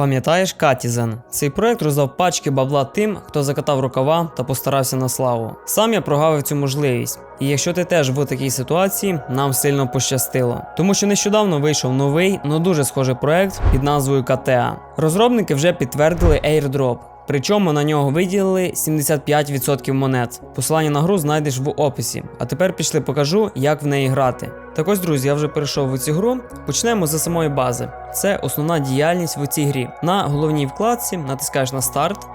Пам'ятаєш Катізен? Цей проект роздав пачки бабла тим, хто закатав рукава та постарався на славу. Сам я прогавив цю можливість. І якщо ти теж в такій ситуації, нам сильно пощастило. Тому що нещодавно вийшов новий, но дуже схожий проект під назвою КТА. Розробники вже підтвердили airdrop. Причому на нього виділили 75% монет. Посилання на гру знайдеш в описі. А тепер пішли покажу, як в неї грати. Так ось, друзі, я вже перейшов в цю гру. Почнемо з самої бази. Це основна діяльність в цій грі. На головній вкладці натискаєш на старт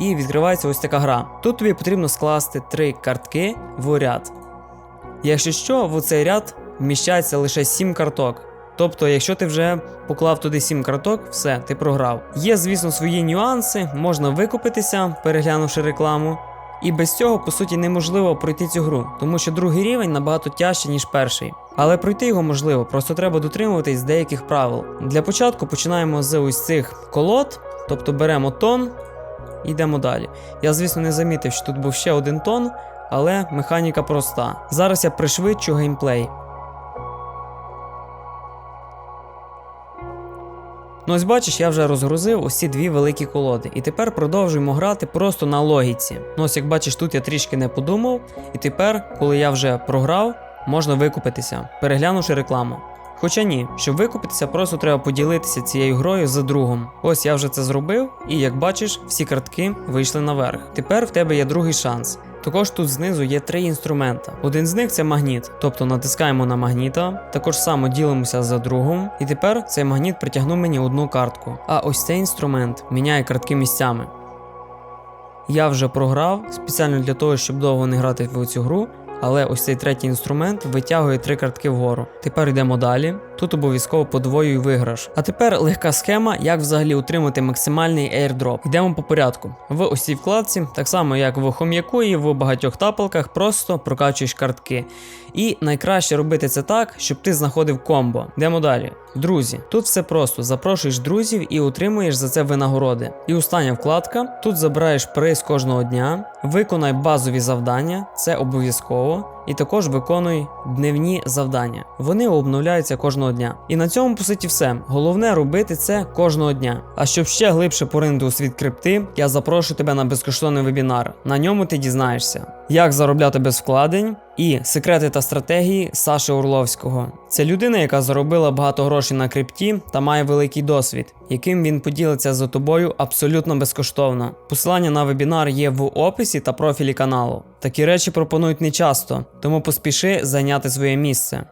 і відкривається ось така гра. Тут тобі потрібно скласти три картки в ряд. Якщо що, в цей ряд вміщається лише 7 карток. Тобто, якщо ти вже поклав туди 7 карток, все, ти програв. Є, звісно, свої нюанси, можна викупитися, переглянувши рекламу. І без цього, по суті, неможливо пройти цю гру, тому що другий рівень набагато тяжче, ніж перший. Але пройти його можливо, просто треба дотримуватись деяких правил. Для початку починаємо з ось цих колод, тобто беремо тон і йдемо далі. Я, звісно, не замітив, що тут був ще один тон, але механіка проста. Зараз я пришвидшу геймплей. Ну ось бачиш, я вже розгрузив усі дві великі колоди, і тепер продовжуємо грати просто на логіці. Ну ось як бачиш, тут я трішки не подумав, і тепер, коли я вже програв, можна викупитися, переглянувши рекламу. Хоча ні, щоб викупитися, просто треба поділитися цією грою з другом. Ось я вже це зробив, і як бачиш, всі картки вийшли наверх. Тепер в тебе є другий шанс. Також тут знизу є три інструмента. Один з них це магніт, тобто натискаємо на магніта, також само ділимося за другом, і тепер цей магніт притягнув мені одну картку. А ось цей інструмент міняє картки місцями. Я вже програв спеціально для того, щоб довго не грати в цю гру. Але ось цей третій інструмент витягує три картки вгору. Тепер йдемо далі. Тут обов'язково подвоюй виграш. А тепер легка схема, як взагалі отримати максимальний airdrop. Йдемо по порядку. В ось цій вкладці, так само як в хом'яку і в багатьох тапалках, просто прокачуєш картки. І найкраще робити це так, щоб ти знаходив комбо. Йдемо далі. Друзі, тут все просто: запрошуєш друзів і отримуєш за це винагороди. І остання вкладка: тут забираєш приз кожного дня, виконай базові завдання, це обов'язково. І також виконуй дневні завдання. Вони обновляються кожного дня. І на цьому, по суті, все. Головне робити це кожного дня. А щоб ще глибше поринути у світ крипти, я запрошую тебе на безкоштовний вебінар. На ньому ти дізнаєшся, як заробляти без вкладень і секрети та стратегії Саши Орловського. Це людина, яка заробила багато грошей на крипті та має великий досвід, яким він поділиться за тобою абсолютно безкоштовно. Посилання на вебінар є в описі та профілі каналу. Такі речі пропонують не часто, тому поспіши зайняти своє місце.